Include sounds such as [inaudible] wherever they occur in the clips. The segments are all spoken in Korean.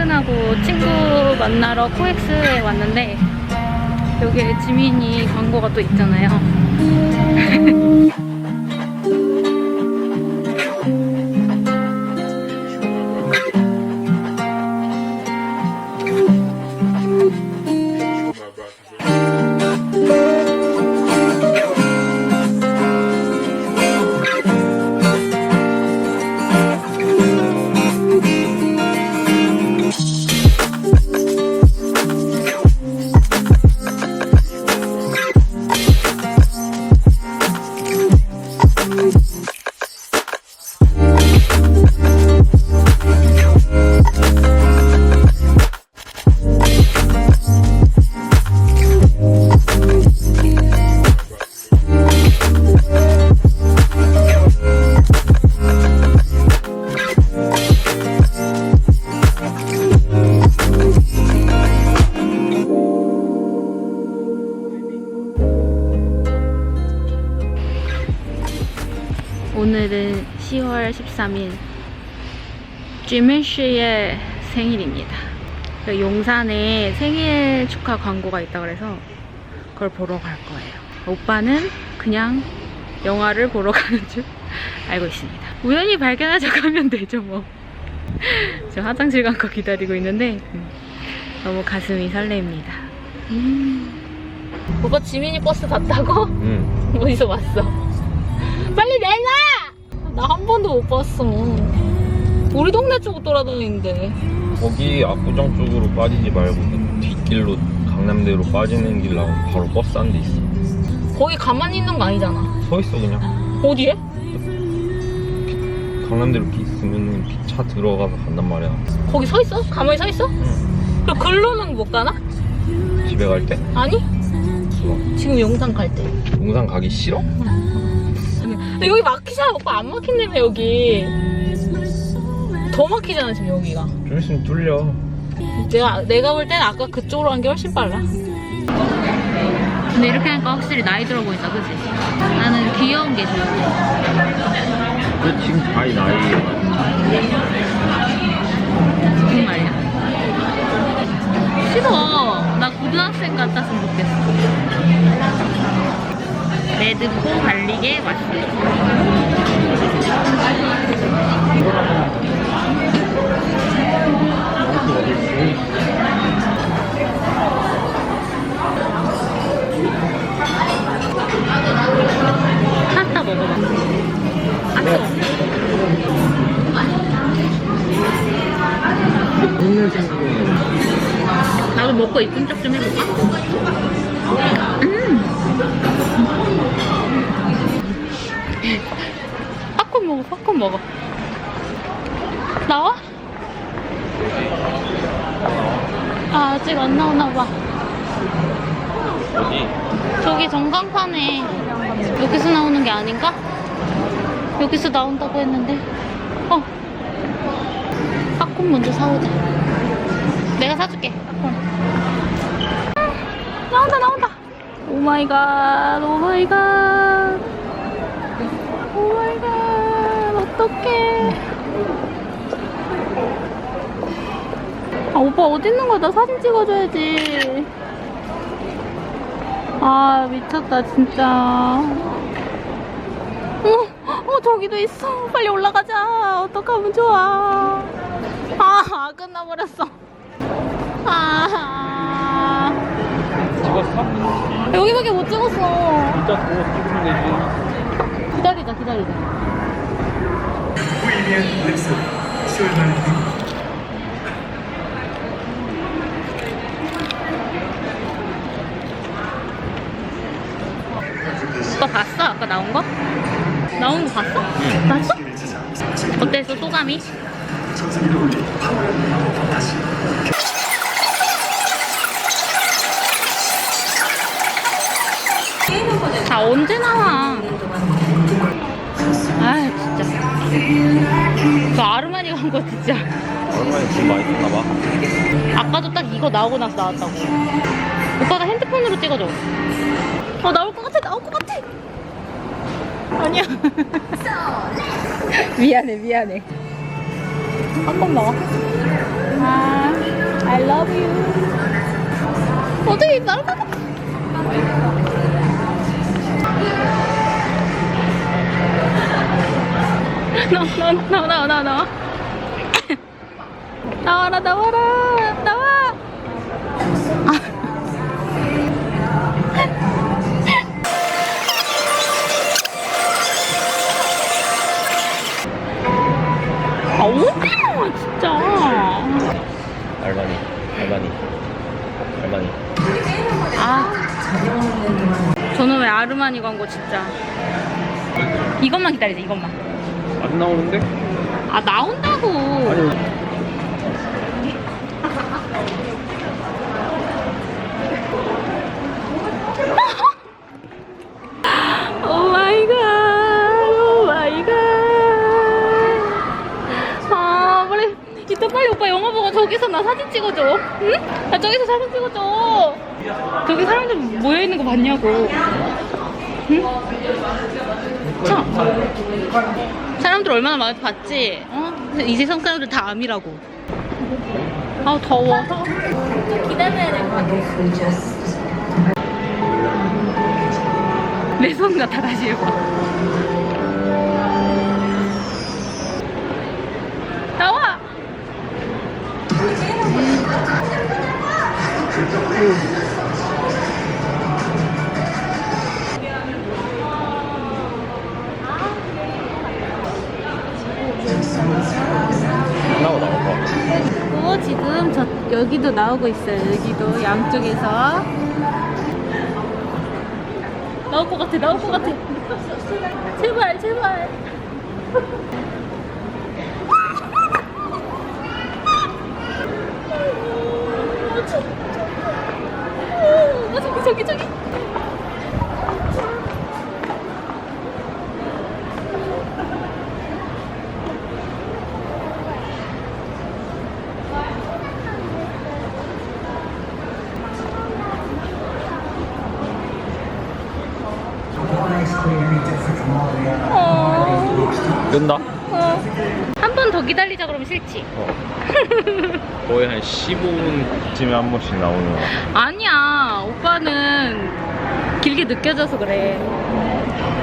퇴근하고 친구 만나러 코엑스에 왔는데 여기에 지민이 광고가 또 있잖아요. 10월 13일 지민 씨의 생일입니다. 그 용산에 생일 축하 광고가 있다 그래서 그걸 보러 갈 거예요. 오빠는 그냥 영화를 보러 [laughs] 가는 줄 알고 있습니다. 우연히 발견하자 가면 되죠 뭐. [laughs] 저 화장실 간 거 기다리고 있는데 음, 너무 가슴이 설레입니다. 음. 오빠 지민이 버스 탔다고? 응. [laughs] 어디서 왔어? 나 한 번도 못 봤어. 우리 동네 쪽으로 돌아다니는데. 거기 압구정 쪽으로 빠지지 말고 그 뒷길로 강남대로 빠지는 길 나오면 바로 버스 한 대 있어. 거기 가만히 있는 거 아니잖아. 서 있어 그냥. 어디에? 강남대로 있으면 차 들어가서 간단 말이야. 거기 서 있어? 가만히 서 있어? 응. 그럼 글로는 못 가나? 집에 갈 때? 아니? 뭐, 지금 영상 갈 때. 용산 가기 싫어? 근데 여기 막히잖아. 오빠 안 막힌다며, 여기. 더 막히잖아, 지금 여기가. 좀 있으면 뚫려. 내가, 내가 볼 땐 아까 그쪽으로 간게 훨씬 빨라. 근데 이렇게 하니까 확실히 나이 들어 보인다, 그지? 나는 귀여운 게 좋은데. 그 지금 아이 나이에 무슨 말이야? 싫어. 나 고등학생 같았으면 좋겠어. 레드코 달리게 왔어요. 파스타 먹어봐. 아, 뜨거워. 나도 먹고 이쁜 척 좀 해볼까? 음. 팝콘 먹어. 나와? 아, 아직 안 나오나 봐. 어디? 저기 전광판에 여기서 나오는 게 아닌가? 여기서 나온다고 했는데. 어. 팝콘 먼저 사오자. 내가 사줄게. 팝콘. 아, 나온다 나온다. 오 마이 갓. 오 마이 갓. 오 마이 갓. 어떡해. 아 오빠 어디 있는 거야? 나 사진 찍어줘야지. 아 미쳤다 진짜. 어, 어 저기도 있어. 빨리 올라가자. 어떡하면 좋아. 아 끝나버렸어. 아 찍었어? 여기밖에 못 찍었어. 진짜 그거 찍으면 되지. 기다리자 기다리자. 위한 발사 10월 말 됩니다. 너 봤어? 아까 나온 거? 나온 거 봤어? 어때서? 소감이? 다 언제 나와? 그 아르마니 간 거 진짜. 얼마나 돈 많이 썼나 봐. 아까도 딱 이거 나오고 나서 나왔다고. 오빠가 핸드폰으로 찍어줘. 어 나올 것 같아 나올 것 같아. 아니야. [laughs] 미안해 미안해. 한번 먹어 아 I love you. 어떻게 날아가? 나와 나와 나와 나와 나와 나와라 나와라 나와. 아. 어디야 진짜. 알바니, 알바니, 알바니. 아. 저는 왜 아르마니 광고 진짜. 이것만 기다리자 이것만 안 나오는데? 아 나온다고 아니, 오 마이 갓. 오 마이 갓. 아, 빨리. 이따 빨리 오빠 영화 보고 저기서 나 사진 찍어줘. 응? 나 저기서 사진 찍어줘. 저기 사람들 모여있는 거 봤냐고. 응? 참. 사람들 얼마나 많은지 봤지? 어? 이 세상 사람들 다 암이라고. 아우, 더워. 좀 기다려야 될 것 같아. 내손 같아, 다시 해봐. 나와! 나오고 있어요. 여기도 양쪽에서 나올 것 같아. 나올 것 같아. 제발 제발. 어, 저기 저기 저기. 어. 끈다? 어. 한 번 더 기다리자 그러면 싫지? 어. [laughs] 거의 한 15분쯤에 한 번씩 나오는 거. 아니야. 오빠는 길게 느껴져서 그래.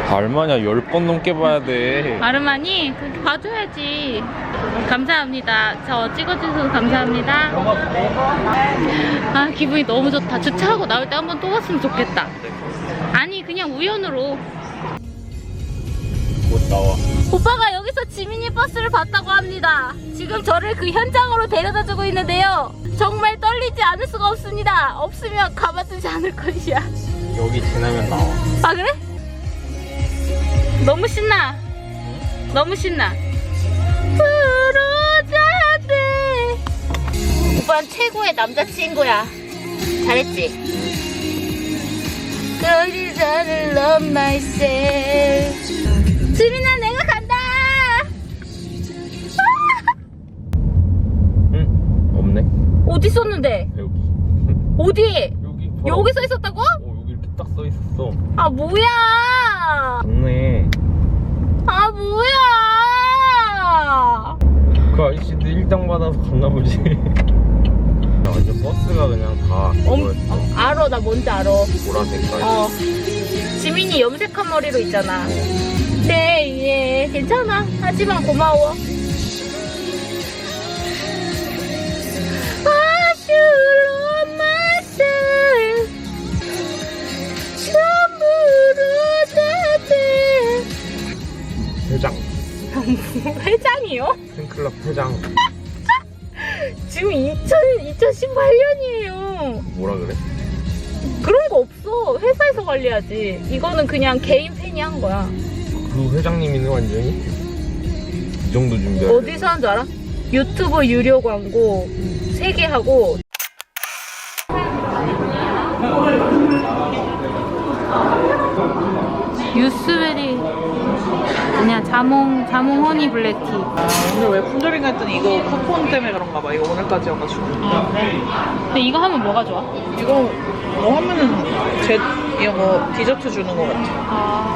얼마냐, 10번 넘게 봐야 돼. 아르마니 봐줘야지. 감사합니다. 저 찍어주셔서 감사합니다. 아 기분이 너무 좋다. 주차하고 나올 때 한 번 또 왔으면 좋겠다. 아니 그냥 우연으로. 곧 나와. 오빠가 여기서 지민이 버스를 봤다고 합니다. 지금 저를 그 현장으로 데려다 주고 있는데요. 정말 떨리지 않을 수가 없습니다. 없으면 가만두지 않을 것이야. 여기 지나면 나와. 아 그래? 너무 신나. 너무 신나. 부르자대. 오빠는 최고의 남자친구야. 잘했지? 저를 love myself. 지민아 내 머리로 있잖아. 네, 예, 괜찮아. 하지만 고마워. 회장. 다 회장이요? 팬클럽 회장. [laughs] 지금 2000, 2018년이에요. 뭐라 그래? 그런 거 없어. 회사에서 관리하지. 이거는 그냥 개인 팬이 한 거야. 그 회장님이네 완전히. 이 정도 준비할. 어디서 한 줄 알아? 유튜브 유료 광고 3개 하고 유스베리 아니야 자몽 자몽 허니 블랙티 오늘 왜 품절인 가 했더니 이거 쿠폰 때문에 그런가 봐. 이거 오늘까지여가지고. 근데 이거 하면 뭐가 좋아? 이거 뭐 하면은 제 이거 뭐 디저트 주는 거 같아. 아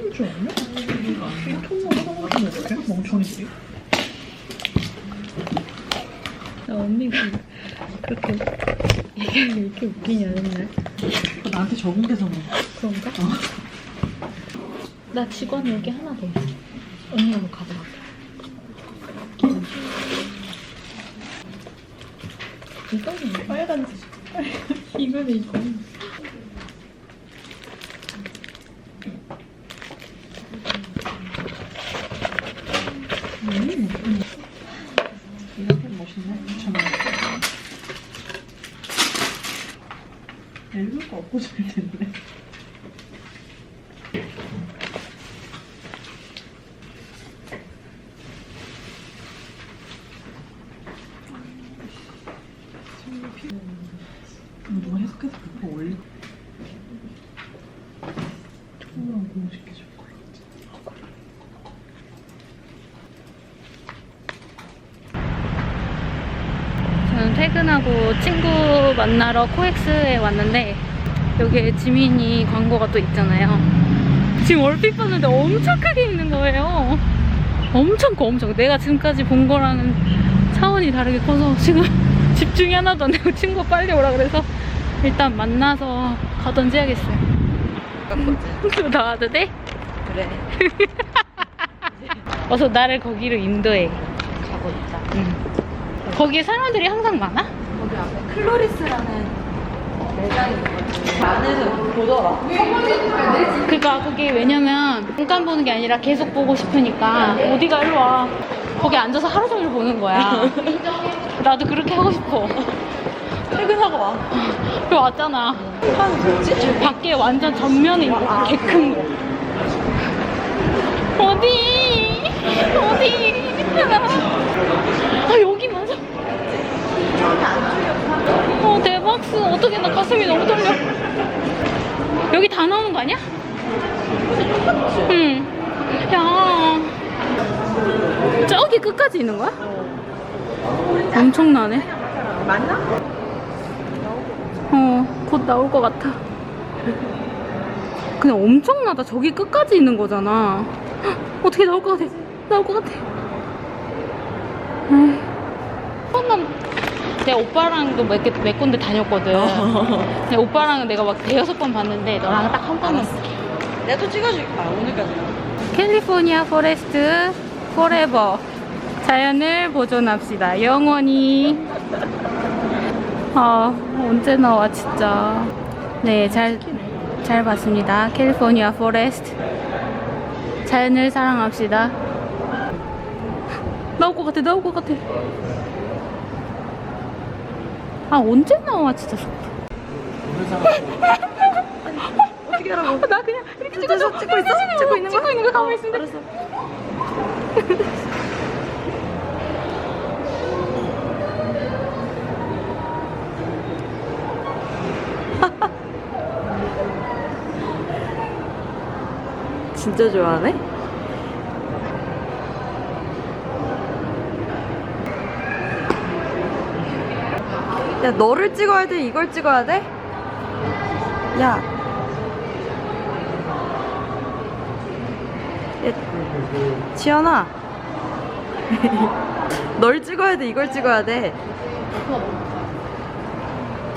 먹을 줄? 이 통으로 하나 먹으면 어떡해? 멍청이지. 나 언니가 그렇게 얘기하면 이렇게 웃기냐 맨날. 나한테 적응돼서 그런 그런가? 나 직원 여기 하나 더 있어. 언니가 뭐 가져갈게. 이거는 빨간색. [laughs] 이거는 이거. 거 없고 잘 텐데. 누가 해석해서 그거 올리? 청소랑 공식해줄 거야. 저는 퇴근하고 친구 만나러 코엑스에 왔는데 여기에 지민이 광고가 또 있잖아요. 지금 얼핏 봤는데 엄청 크게 있는 거예요. 엄청 커, 엄청. 내가 지금까지 본 거랑은 차원이 다르게 커서 지금 [laughs] 집중이 하나도 안 되고 친구 빨리 오라 그래서 일단 만나서 가던지 해야겠어요. 나와도 [laughs] 돼? 그래. [laughs] 어서 나를 거기로 인도해. 가고 있다. 응. 거기에 사람들이 항상 많아? 클로리스라는 매장이 있거든. 안에서 보더라. 그니까 그게 왜냐면 잠깐 보는 게 아니라 계속 보고 싶으니까. 어디가 일로 와. 거기 앉아서 하루 종일 보는 거야. [laughs] 나도 그렇게 하고 싶어. 퇴근하고 와. 그 왔잖아. 한 뭐지? 밖에 완전 전면에 있는 거. 개큰 거. 어디? 어디? 아 여기 맞아 박스 어떻게 나 가슴이 너무 떨려 여기 다 나오는 거 아니야? 응. 야. 저기 끝까지 있는 거야? 엄청나네. 맞나? 어, 곧 나올 것 같아. 그냥 엄청나다. 저기 끝까지 있는 거잖아. 헉, 어떻게 나올 것 같아? 나올 것 같아. 처음 내 오빠랑도 몇, 개, 몇 군데 다녔거든. 내 오빠랑은 내가 막 대여섯 번 봤는데 너랑 딱 한 번은 내가 또 찍어줄게. 아, 오늘까지. 캘리포니아 포레스트 포레버. 자연을 보존합시다. 영원히. 아 언제 나와 진짜. 네잘 잘 봤습니다. 캘리포니아 포레스트. 자연을 사랑합시다. 나올 것 같아 나올 것 같아 아 언제 나와 진짜 어떻게 하라고? 나 그냥 이렇게 찍어서 찍고 있어? 찍고 있는 거? 찍고 있는 거 가만히 있는데 알았어. [laughs] 진짜 좋아하네? 야, 너를 찍어야 돼? 이걸 찍어야 돼? 야. 야, 지연아. [laughs] 널 찍어야 돼, 이걸 찍어야 돼.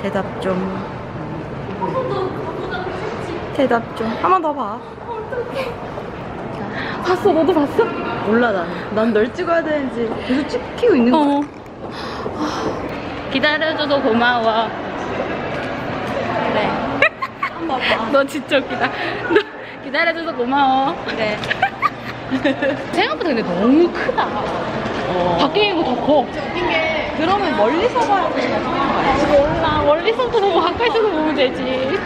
대답 좀. 대답 좀. 한 번 더 봐. 봤어 너도 봤어? 몰라, 난. 난 널 찍어야 되는지 계속 찍히고 있는 거야. 어 기다려줘서 고마워 그래. 봐. 너 진짜 웃기다 너 기다려줘서 고마워 그래. 생각보다 근데 너무 크다 어. 밖에 있는 거 더 커. 그러면 멀리서 봐야 되는 거야. 몰라 멀리서부터 보고 가까이서도 보면 되지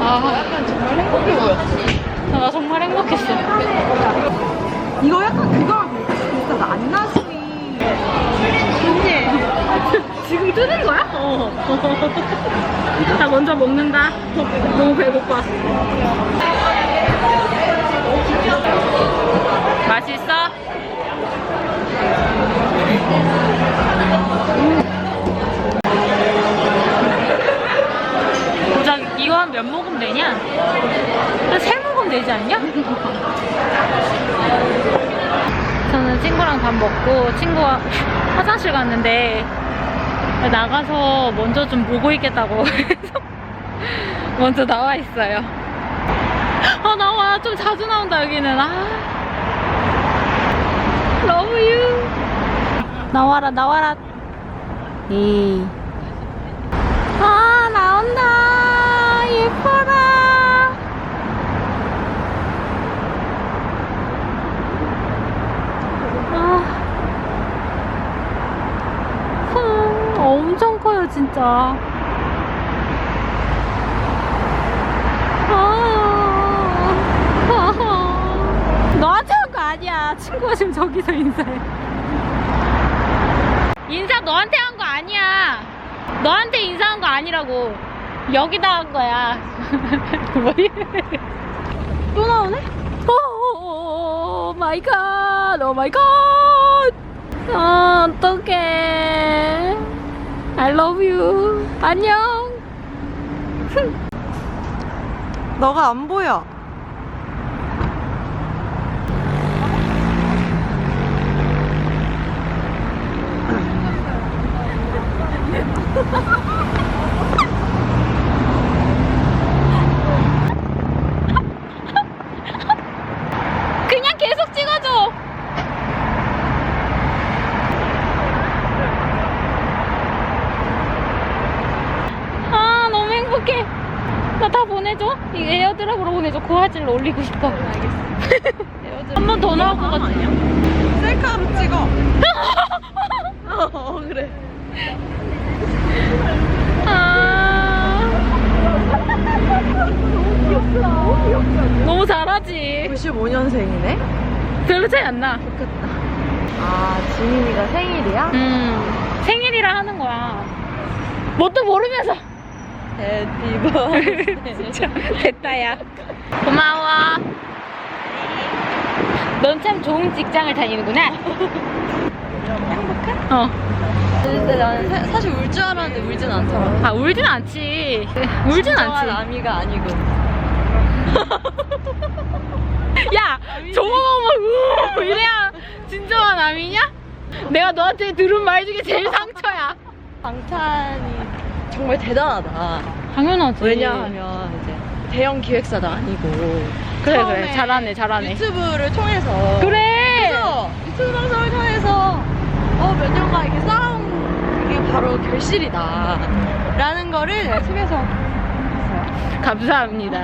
아 약간 정말 행복해 보였어. 나 정말 행복했어 이거 약간 그거랑 비슷하다. 그 안나수이. 언니. 지금 [laughs] 나 먼저 먹는다. 너무 배고파. 맛있어? 고작 이거 한 몇 모금 되냐? 한세 모금 되지 않냐? 저는 친구랑 밥 먹고 친구가 화장실 갔는데 나가서 먼저 좀 보고 있겠다고 [laughs] 해서 먼저 나와 있어요. 아 나와. 좀 자주 나온다 여기는. 아. Love you. 나와라 나와라. 이. 아 나온다 예뻐라 아 흠, 엄청 커요 진짜. 아, [laughs] 친구가 지금 저기서 인사해. 인사 너한테 한 거 아니야. 너한테 인사한 거 아니라고. 여기다 한 거야. [laughs] 뭐야 또 나오네? 오 마이 갓, 오 마이 갓. 아, 어떡해. I love you. 안녕. 너가 안 보여. 그냥 계속 찍어줘. 아, 너무 행복해. 나 다 보내줘. 이 에어드랍으로 보내줘. 고화질로 올리고 싶어. 한 번 더 나올 것 같아. 셀카로 찍어. 어, 그래. 아. 너무 잘하지. 95년생이네? 별로 차이 안 나. 좋겠다. 아, 지민이가 생일이야? 음, 생일이라 하는 거야. 뭣도 모르면서. 해피. [laughs] 진짜 됐다, 야. 고마워. 넌 참 좋은 직장을 다니는구나. 행복해? 어. 근데 나는 사, 사실 울 줄 알았는데 울진 않더라. 아, 울진 않지. 울진 진정한 않지. 아미가 아니고. [laughs] 야, 저거 보면, 우! 이래야 진정한 남이냐? 내가 너한테 들은 말 중에 제일 상처야. 방탄이 정말 대단하다. 당연하지. 왜냐하면 이제 대형 기획사도 아니고. 그래, 그래. 잘하네, 잘하네. 유튜브를 통해서. 그래! 그래서 유튜브 방송을 통해서 어, 몇 년간 이렇게 쌓은 이게 바로 결실이다. 라는 거를 내가 TV에서 감사합니다.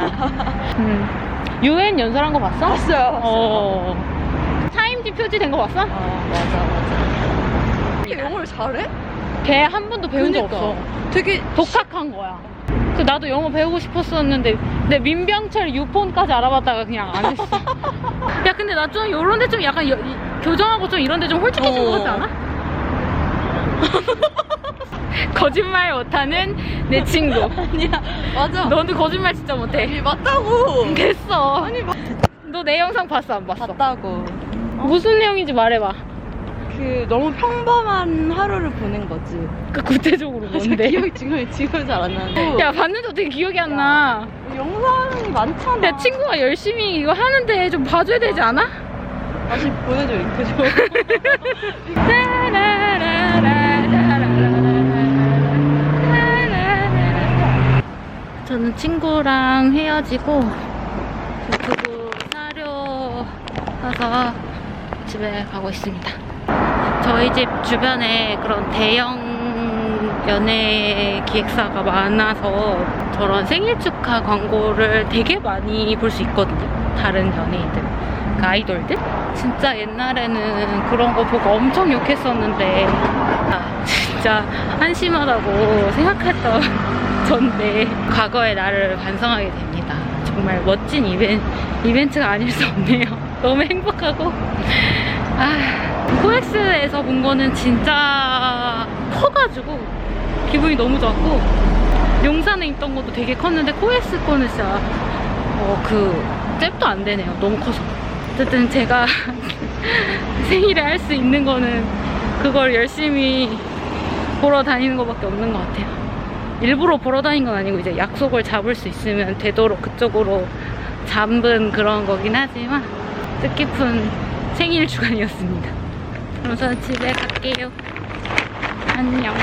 음. UN 연설한 거 봤어? 봤어요. 어. 타임지 표지된 거 봤어? 아, 맞아, 맞아. 이렇게 영어를 잘해? 걔 한 번도 배운 적 그러니까. 없어. 되게 독학한 거야. 그래서 나도 영어 배우고 싶었었는데 내 민병철 유폰까지 알아봤다가 그냥 안 했어. [laughs] 야 근데 나 좀 이런 데 좀 약간 여- 이- 교정하고 좀 이런 데 좀 홀쭉해진 어. 것 같지 않아? [laughs] 거짓말 못하는 내 친구. [laughs] 아니야. 맞아. 너도 거짓말 진짜 못해. 아니, 맞다고. [laughs] 됐어. 아니, 맞... 너내 영상 봤어 안 봤어? 맞다고. 무슨 내용인지 말해봐. 그 너무 평범한 하루를 보낸 거지. 그 구체적으로 [laughs] 뭔데? 기억이 지금 지금 잘 안 나는데. 야 봤는데 어떻게 기억이 안 나? 영상이 많잖아. 야 친구가 열심히 이거 하는데 좀 봐줘야 되지 않아? 다시 보내줘 링크 좀. 저는 친구랑 헤어지고 유튜브 사료 사서 집에 가고 있습니다. 저희 집 주변에 그런 대형 연예 기획사가 많아서 저런 생일 축하 광고를 되게 많이 볼 수 있거든요. 다른 연예인들, 그 아이돌들. 진짜 옛날에는 그런 거 보고 엄청 욕했었는데, 아, 진짜 한심하다고 생각했던 전데, 과거의 나를 반성하게 됩니다. 정말 멋진 이벤, 이벤트가 아닐 수 없네요. [laughs] 너무 행복하고, 아, 코엑스에서 본 거는 진짜 커가지고, 기분이 너무 좋았고, 용산에 있던 것도 되게 컸는데, 코엑스 거는 진짜, 어, 그, 잽도 안 되네요. 너무 커서. 어쨌든 제가 [laughs] 생일에 할 수 있는 거는 그걸 열심히 보러 다니는 것밖에 없는 것 같아요. 일부러 보러 다닌 건 아니고 이제 약속을 잡을 수 있으면 되도록 그쪽으로 잠은 그런 거긴 하지만 뜻깊은 생일 주간이었습니다. 그럼 저는 집에 갈게요. 안녕.